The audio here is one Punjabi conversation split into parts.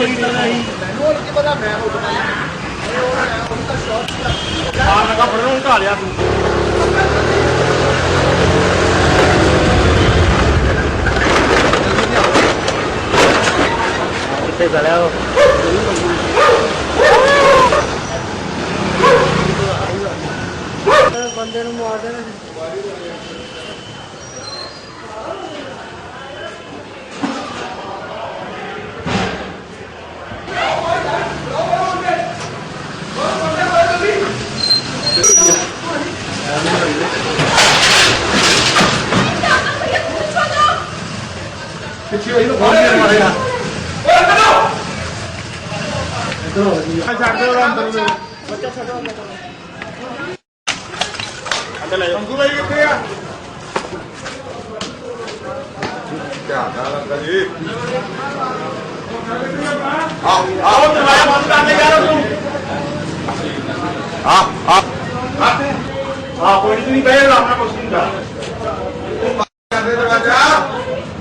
ਵਾਲੀ ਟੀਮ ਆਈ ਉਹ ਕੀ ਪਤਾ ਮੈਂ ਉਹ ਤਾਂ ਸ਼ਾਟ ਸੀ ਆਹ ਲਗਾ ਫੜਨ ਨੂੰ ਢਾ ਲਿਆ ਤੂੰ। ਤੇ ਚੜਿਆ ਉਹ ਬੰਦੇ ਨੂੰ ਮਾਰ ਦੇਣਾ। ਅੰਕੂ ਭਾਈ ਕਿੱਥੇ ਆ? ਧਿਆਨ ਨਾਲ ਅੰਕਲ ਜੀ। ਆਓ ਆਓ ਦਰਵਾਜ਼ਾ ਬੰਦ ਕਰ ਦੇ ਯਾਰ ਤੂੰ ਆ ਆ ਆ ਕੋਈ ਨਹੀਂ ਬਹਿ ਜਾ ਆਪਣਾ ਕੁਛ ਨਹੀਂ ਦਾ ਕਰਦੇ ਦਰਵਾਜ਼ਾ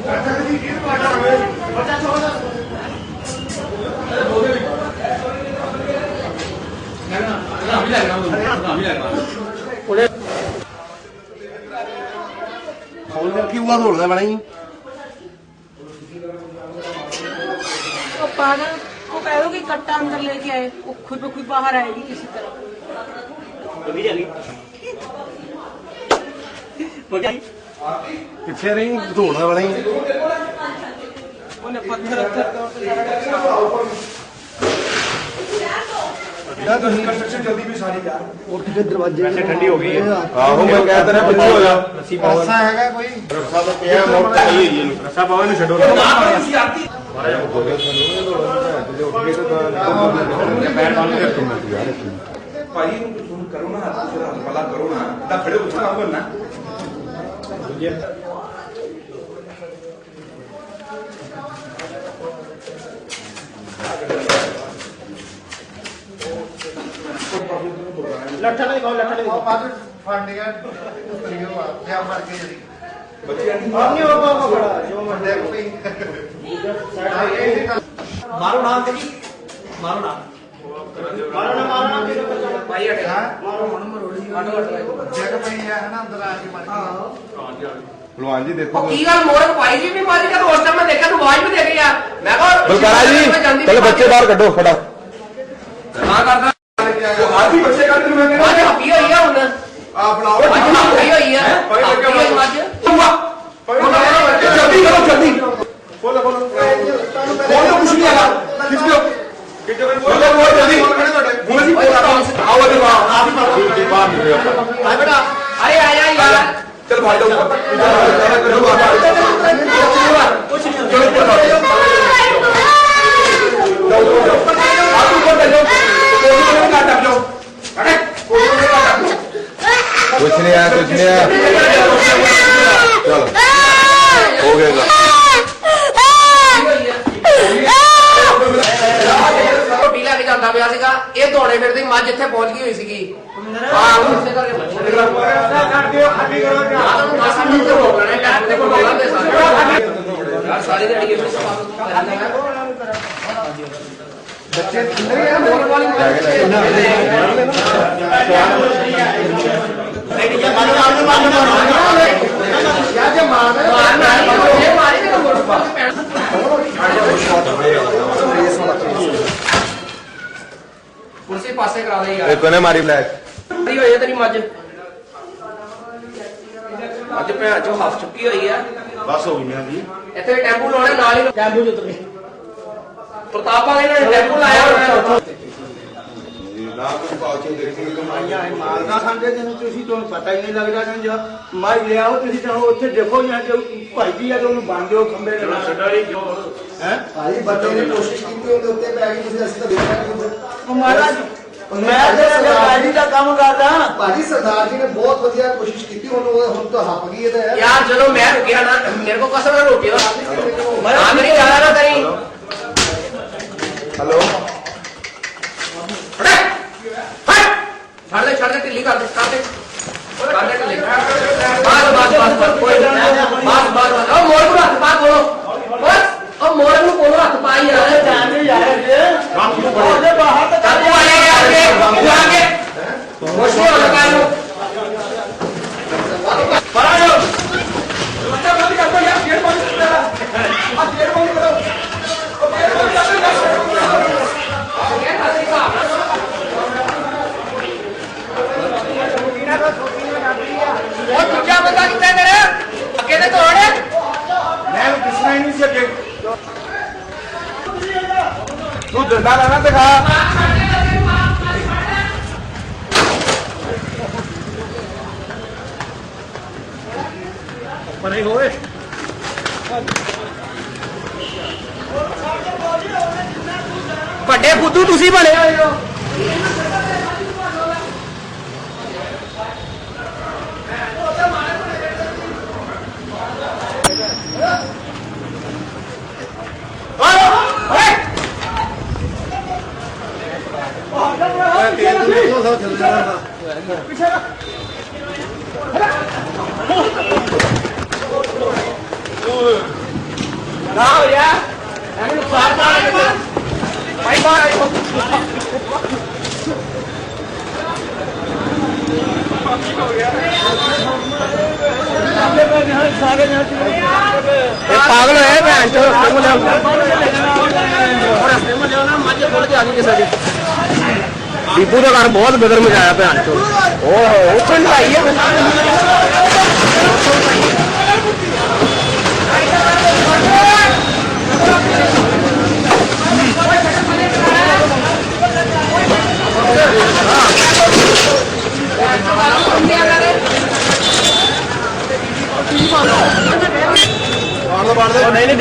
ਅੱਛਾ ਜੀ ਕੀ ਦਰਵਾਜ਼ਾ ਹੋਵੇ ਉਹਨੇ ਫੋਨ ਕਰਕੇ ਉਹਾ ਢੋਲਦਾ ਬਣਾ ਹੀ ਉਹ ਪਾਗਲ ਉਹ ਕਹਿ ਦੋ ਕਿ ਕੱਟਾ ਅੰਦਰ ਲੈ ਕੇ ਆਏ ਉਹ ਖੁਦ ਬ ਖੁਦ ਬਾਹਰ ਆਏਗੀ ਕਿਸੇ ਤਰ੍ਹਾਂ। ਅਭੀ ਜਾਨੀ ਪਗਾ ਕਿੱਥੇ ਰਹੀ ਢੋਲਦਾ ਬਣਾ ਹੀ ਉਹਨੇ ਪੱਥਰ ਉੱਤੇ ਯਾਰ ਤੁਸੀਂ ਕੰਸਟਰਕਸ਼ਨ ਜਲਦੀ ਵੀ ਸਾਰੀ ਯਾਰ ਉੱਠ ਕੇ ਦਰਵਾਜ਼ੇ ਵੈਸੇ ਠੰਡੀ ਹੋ ਗਈ ਹੈ। ਆਹੋ ਮੈਂ ਕਹਿ ਤਾ ਰਿਹਾ ਪਿੱਛੇ ਹੋ ਜਾ। ਰੱਸੀ ਪਾਵਨ ਰੱਸਾ ਹੈਗਾ ਕੋਈ? ਰੱਸਾ ਤਾਂ ਪਿਆ ਮੋਟ ਪਈ ਹੋਈ ਇਹਨੂੰ। ਰੱਸਾ ਪਾਵਨ ਨੂੰ ਛੱਡੋ ਨਾ। ਤੁਸੀਂ ਆਰਤੀ ਮਾਰਾ ਜਾ ਬੋਲੇ ਤੇ ਉੱਠ ਕੇ ਤਾਂ ਬੈਠ ਵਾਲੇ ਰੱਖੋ ਮੈਂ ਯਾਰ ਭਾਈ ਨੂੰ ਤੁਸੀਂ ਕਰੋ ਨਾ ਹੱਥ ਜਰਾ ਹੱਥ ਵਾਲਾ ਕਰੋ ਨਾ। ਤਾਂ ਖੜੇ ਉੱਠਣਾ ਹੋਣਾ ਨਾ ਲੱਠਾ ਨਹੀਂ ਖਾਓ ਲੱਠਾ ਨਹੀਂ ਖਾਓ। ਬਾਅਦ ਫੰਡ ਗਿਆ ਆ ਜਾਂ ਮਰ ਕੇ ਜਿਹੜੀ। ਬੱਚਿਆਂ ਦੀ ਨਹੀਂ ਉਹ ਬਾਬਾ ਬੜਾ ਜੋ ਮੰਡੇ ਕੋਈ ਮਾਰੋ ਨਾ ਤੇ ਮਾਰੋ ਨਾ ਮਾਰੋ ਨਾ ਮਾਰੋ ਨਾ ਭਾਈ ਅਟੇ ਮਾਰੋ ਹੁਣ ਮਰੋੜੀ ਜਗ ਪਈ ਹੈ ਨਾ ਅੰਦਰ ਆ ਕੇ ਮਰ ਕੇ ਭਲਵਾਨ ਜੀ ਦੇਖੋ ਉਹ ਕੀ ਗੱਲ ਮੋਰ ਪਾਈ ਜੀ ਵੀ ਮਾਰੀ ਕਰ ਉਸ ਟਾਈਮ ਮੈਂ ਦੇਖਿਆ ਤੂੰ ਆਵਾਜ਼ ਵੀ ਦੇ ਗਿਆ ਮੈਂ ਕਿਹਾ ਬਲਕਾਰਾ ਜੀ ਪਹਿਲੇ ਬੱਚੇ ਬਾਹਰ ਕੱਢੋ ਫਟਾ ਹਾਂ ਕਰਦਾ ਉਹ ਆਪ ਹੀ ਬੱਚੇ ਕੱਢ ਨੂੰ ਮੈਂ ਅੱਜ ਹੱਪੀ ਹੋਈ ਆ ਹੁਣ ਆ ਬਣਾਓ ਅੱਜ ਹੱਪੀ ਹੋਈ ਆ ਭਾਈ ਹੱਪੀ ਲੱਗਿਆ ਹੋਈ ਅੱਜ ਜਲਦੀ ਕਰੋ ਜਲਦੀ ਬੋਲੋ ਬੋਲੋ ਬੋਲੋ ਕੁਛ ਨਹੀਂ ਹੈਗਾ ਖਿੱਚ ਲਿਓ ਖਿੱਚੋ ਬੋਲੋ ਬੋਲੋ ਜਲਦੀ ਹੁਣ ਅਸੀਂ ਬੋਲ ਆਓ ਅਜੇ ਬਾਹਰ ਆਪ ਹੀ ਬਾਹਰ ਜੀ ਬਾਹਰ ਨਿਕਲਿਓ ਆ ਬੇਟਾ ਅਰੇ ਆ ਜਾ ਯਾਰ ਚਲ ਭਾਈ ਜਾਓ ਕਰੋ ਬਾਹਰ ਕੁਛ ਨਹੀਂ ਚਲੋ ਉੱਪਰ ਜਾਓ ਜਾਓ ਜਾਓ ਜਾਓ ਆਪ ਉੱਪਰ ਜਾਓ ਕੋਈ ਨਹੀਂ ਕੱਟ ਜਾਓ ਅਰੇ ਕੋਈ ਨਹੀਂ ਕੱਟ ਕੁਛ ਨਹੀਂ ਆ ਕੁਛ ਨਹੀਂ ਆ ਚਲੋ ਹੋ ਗਿਆ ਰੋਟੀ ਲੈ ਕੇ ਜਾਂਦਾ ਪਿਆ ਸੀਗਾ ਇਹ ਦੌੜੇ ਫਿਰਦੀ ਮੱਝ ਇੱਥੇ ਪਹੁੰਚ ਗਈ ਹੋਈ ਸੀਗੀ ਹਾਂ ਉਹ ਇਸੇ ਕਰਕੇ ਬੱਚੇ ਕਰ ਦਿਓ ਖਾਲੀ ਕਰੋ ਯਾਰ ਉਹਨੂੰ ਦਸ ਮਿੰਟ ਤੇ ਰੋਕ ਲੈਣਾ ਟਾਈਮ ਤੇ ਕੋਲ ਲਾਉਂਦੇ ਸਾਰੇ ਯਾਰ ਸਾਰੀ ਦਿਹਾੜੀ ਇਸ ਸਵਾਲ ਕਰਨਾ ਬੱਚੇ ਅੰਦਰ ਹੀ ਆ ਮੋਰ ਵਾਲੀ ਯਾ ਜੇ ਮਾਰ ਮਾਰਨਾ ਇਹ ਮਾਰੀ ਤੇ ਮੋੜ ਪਾ ਕੇ ਪੈਣ ਕੁਰਸੀ ਪਾਸੇ ਕਰਾ ਦੇ ਯਾਰ। ਕੋਨੇ ਮਾਰੀ ਬਲੈਕ ਖੜੀ ਹੋਈ ਹੈ ਤੇਰੀ ਮੱਝ। ਅੱਜ ਅੱਜ ਭੈਣ ਚੋ ਹੱਸ ਚੁੱਕੀ ਹੋਈ ਆ। ਬਸ ਹੋ ਗਈਆਂ ਜੀ ਇੱਥੇ ਟੈਂਪੂ ਲਾਉਣਾ ਨਾਲ ਹੀ ਟੈਂਪੂ ਚ ਉਤਰ ਗਏ ਪ੍ਰਤਾਪ ਵਾਲੇ ਨੇ ਟੈਂਪੂ ਲਾਇਆ ਹੋਇਆ। ਨਾ ਕੋਈ ਪਾਉਚੇ ਦੇਖ ਕੇ ਕਮਾਈਆਂ ਹੈ ਮਾਲ ਨਾ ਖਾਂਦੇ ਜਿਹਨੂੰ ਤੁਸੀਂ ਤੁਹਾਨੂੰ ਪਤਾ ਹੀ ਨਹੀਂ ਲੱਗਦਾ ਕਿ ਜੋ ਮਾਈ ਲਿਆਓ ਤੁਸੀਂ ਤਾਂ ਉੱਥੇ ਦੇਖੋ ਜਾਂ ਜੋ ਭਾਈ ਜੀ ਆ ਤੇ ਉਹਨੂੰ ਬੰਨ ਦਿਓ ਖੰਬੇ ਦੇ ਨਾਲ। ਹੈ? ਭਾਈ ਬੰਦੇ ਨੇ ਕੋਸ਼ਿਸ਼ ਕੀਤੀ ਉਹਦੇ ਉੱਤੇ ਪੈ ਗਈ ਤੁਸੀਂ ਅਸੀਂ ਤਾਂ ਦੇਖਿਆ ਨਹੀਂ ਉਹ ਮਹਾਰਾਜ ਮੈਂ ਤੇ ਸਰਕਾਰੀ ਦਾ ਕੰਮ ਕਰਦਾ ਭਾਜੀ ਸਰਦਾਰ ਜੀ ਨੇ ਬਹੁਤ ਵਧੀਆ ਕੋਸ਼ਿਸ਼ ਕੀਤੀ ਹੁਣ ਉਹ ਹੁਣ ਤਾਂ ਹੱਪ ਗਈ ਇਹ ਤਾਂ ਹੈ ਯਾਰ ਜਦੋਂ ਮੈਂ ਰੁਕਿਆ ਨਾ ਮੇਰੇ ਕੋ ਕਸਮ ਨਾਲ ਰੋਟੀ ਦਾ ਹਾਂ ਮੇਰੀ ਜ਼ਿਆਦਾ ਨਾ ਕਰੀ ਹੈਲੋ ਫੜੇ ਹਟ ਛੱਡ ਦੇ ਛੱਡ ਦੇ ਢਿੱਲੀ ਕਰ ਦੇ ਕਰ ਦੇ ਕਰ ਦੇ ਢਿੱਲੀ ਬਸ ਬਸ ਬਸ ਬਸ ਕੋਈ ਨਾ ਬਸ ਬਸ ਬਸ ਉਹ ਮੋੜ ਨੂੰ ਹੱਥ ਪਾ ਕੋਲੋਂ ਬਸ ਉਹ ਮੋੜ ਨੂੰ ਕੋਲੋਂ ਹੱਥ ਪਾਈ ਯਾਰ ਜਾਨ ਨਹੀਂ ਜਾਇਆ ਜੇ ਉਹਦੇ ਬਾਹਰ ਤਾਂ ਚੱਲ ਤੂੰ ਆਇਆ ਯਾਰ ਅੱਗੇ ਤੂੰ ਆ ਕੇ ਕੁਛ ਨਹੀਂ ਹੋਣਾ ਕੱਲ ਨੂੰ ਪਰਾਂ ਜੋ ਬੱਚਾ ਬੰਦ ਕਰ ਦੋ ਯਾਰ ਗੇਟ ਬੰਦ ਕਰ ਆ ਗੇਟ ਬੰਦ ਕਰੋ ਉਹ ਗੇਟ ਬੰਦ ਕਰ ਦੋ ਗੇਟ ਹੱਥ ਹਿਸਾਬ ਨਾਲ ਉਹ ਦੂਜਾ ਬੰਦਾ ਕਿੱਥੇ ਤੇਰਾ ਅੱਗੇ ਤੇ ਤੋੜ ਮੈਂ ਕਿਸਨਾ ਹੀ ਨਹੀਂ ਸੀ ਅੱਗੇ ਤੂੰ ਡੰਡਾ ਪਰੇ ਹੋਏ ਵੱਡੇ ਫੁੱਦੂ ਤੁਸੀਂ ਬਣੇ ਹੋਏ ਹੋ। ਨਾ ਹੋ ਜਾ ਐਵੇਂ ਨੁਕਸਾਨ ਕਰ ਭਾਈ ਬਾਹਰ ਇਹ ਪਾਗਲ ਹੋਇਆ ਭੈਣ ਚੋ ਰਸਤੇ ਮੇ ਲਿਆਓ। ਰਸਤੇ ਮੇ ਲਿਆਓ ਨਾ, ਮੱਝ ਕੋਲ ਤੇ ਆ ਗਈ ਕਿਸੇ ਦੀ ਦੀਪੂ ਦਾ ਘਰ ਬਹੁਤ ਬਦਲ ਮਚਾਇਆ ਭੈਣ ਚੋ ਓਹ ਉੱਥੇ ਲੜਾਈ ਹੈ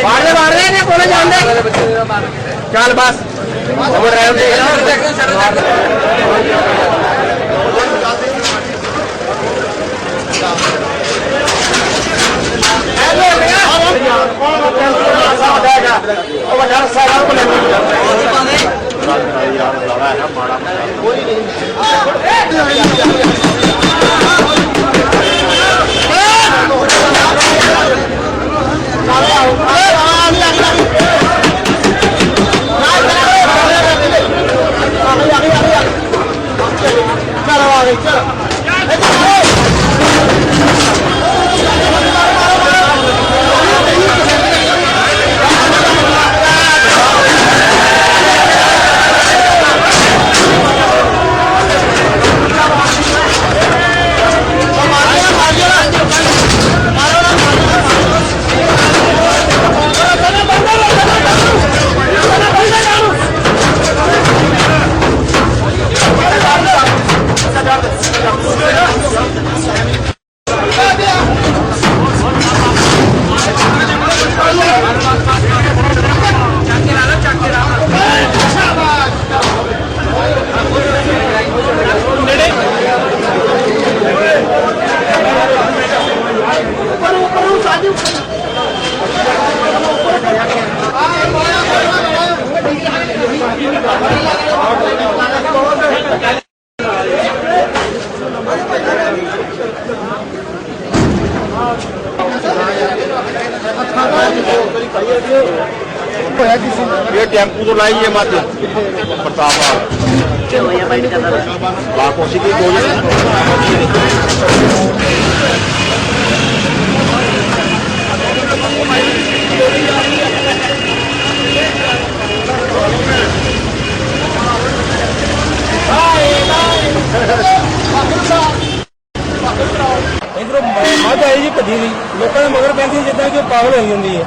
ਬਾਹਰ ਦੇ ਬਾਹਰ ਦੇ ਨੇ ਕੋਲੇ ਜਾਂਦੇ। ਚੱਲ ਬਸ। ਉਹ ਡਰਾਈਵ ਦੇ। ਉਹ ਵੱਡਾ ਸਾਰਾ ਕੋਲੇ ਇਹ ਟੈਂਪੂ ਤੋਂ ਲਾਈ ਹੈ ਮੱਝ। ਪ੍ਰਤਾਪ ਆ ਲਾ ਕੋਸ਼ਿਸ਼ ਕੀ ਕੋਈ ਇਧਰੋਂ ਮੱਝ ਆਈ ਜੀ ਭੱਜੀ ਦੀ। ਲੋਕਾਂ ਦੇ ਮਗਰ ਪੈਂਦੀ ਜਿੱਦਾਂ ਕਿ ਉਹ ਪਾਗਲ ਹੋਈ ਜਾਂਦੀ ਹੈ।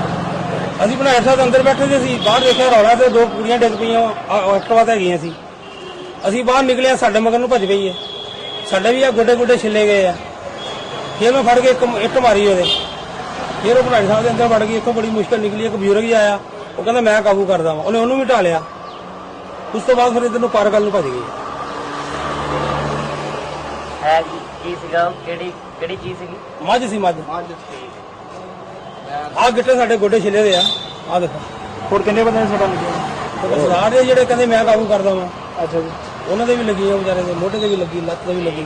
ਅਸੀਂ ਬਣਾਇਆ ਸਾਹਿਬ ਅੰਦਰ ਬੈਠੇ ਸੀ ਅਸੀਂ ਬਾਹਰ ਦੇਖਿਆ ਰੌਲਾ ਤੇ ਦੋ ਕੁੜੀਆਂ ਡਿੱਗ ਪਈਆਂ ਐਕਟਿਵਾ ਤੇ ਹੈਗੀਆਂ ਸੀ। ਅਸੀਂ ਬਾਹਰ ਨਿਕਲਿਆ ਸਾਡੇ ਮਗਰ ਨੂੰ ਭੱਜ ਪਈ ਹੈ। ਸਾਡੇ ਵੀ ਆ ਗੋਡੇ ਗੋਡੇ ਛਿੱਲੇ ਗਏ ਆ। ਫਿਰ ਮੈਂ ਫੜ ਕੇ ਇੱਕ ਇੱਟ ਮਾਰੀ ਉਹਦੇ। ਫਿਰ ਉਹ ਬਣਾਈ ਸਾਹਿਬ ਦੇ ਅੰਦਰ ਵੜ ਗਈ ਇੱਥੋਂ ਬੜੀ ਮੁਸ਼ਕਲ ਨਿਕਲੀ ਇੱਕ ਬਜ਼ੁਰਗ ਹੀ ਆਇਆ। ਉਹ ਕਹਿੰਦਾ ਮੈਂ ਕਾਬੂ ਕਰਦਾ ਵਾਂ। ਉਹਨੇ ਉਹਨੂੰ ਵੀ ਢਾ ਲਿਆ। ਉਸ ਤੋਂ ਬਾਅਦ ਫਿਰ ਇਧਰ ਨੂੰ ਪਾਰਕਲ ਨੂੰ ਭੱਜ ਗਈ। ਹੈ ਕੀ ਕੀ ਸੀਗਾ? ਕਿਹੜੀ ਕਿਹੜੀ ਚੀਜ਼ ਸੀਗੀ? ਮੱਝ ਸੀ ਮੱਝ। ਆ ਗਿੱਟੇ ਸਾਡੇ ਗੋਡੇ ਛਿੱਲੇ ਦੇ ਆ। ਆ ਦੇਖੋ। ਹੋਰ ਕਿੰਨੇ ਬੰਦੇ ਨੇ ਸੱਟਾਂ ਲੱਗੀਆਂ? ਤੇ ਸਰਦਾਰ ਦੇ ਜਿਹੜੇ ਕਹਿੰਦੇ ਮੈਂ ਕਾਬੂ ਕਰਦਾ ਵਾਂ। ਅੱਛਾ ਜੀ। ਉਹਨਾਂ ਦੇ ਵੀ ਲੱਗੀ ਆ ਵਿਚਾਰੇ ਦੇ ਮੋਢੇ ਤੇ ਵੀ ਲੱਗੀ ਲੱਤ ਤੇ ਵੀ ਲੱਗੀ।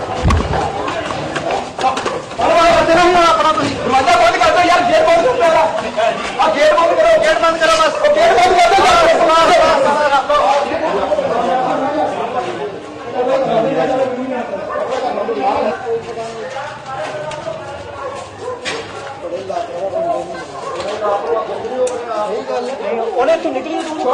ਦਰਵਾਜ਼ਾ ਬੰਦ ਕਰ ਦਿਓ ਯਾਰ ਗੇਟ ਬੰਦ ਕਰ ਦਿਓ ਆ ਗੇਟ ਬੰਦ ਕਰੋ ਗੇਟ ਬੰਦ ਕਰੋ ਬਸ ਉਹ ਗੇਟ ਬੰਦ ਕਰ ਦਿਓ ਉਹਨੇ ਇੱਥੋਂ ਨਿਕਲੀ ਤੂੰ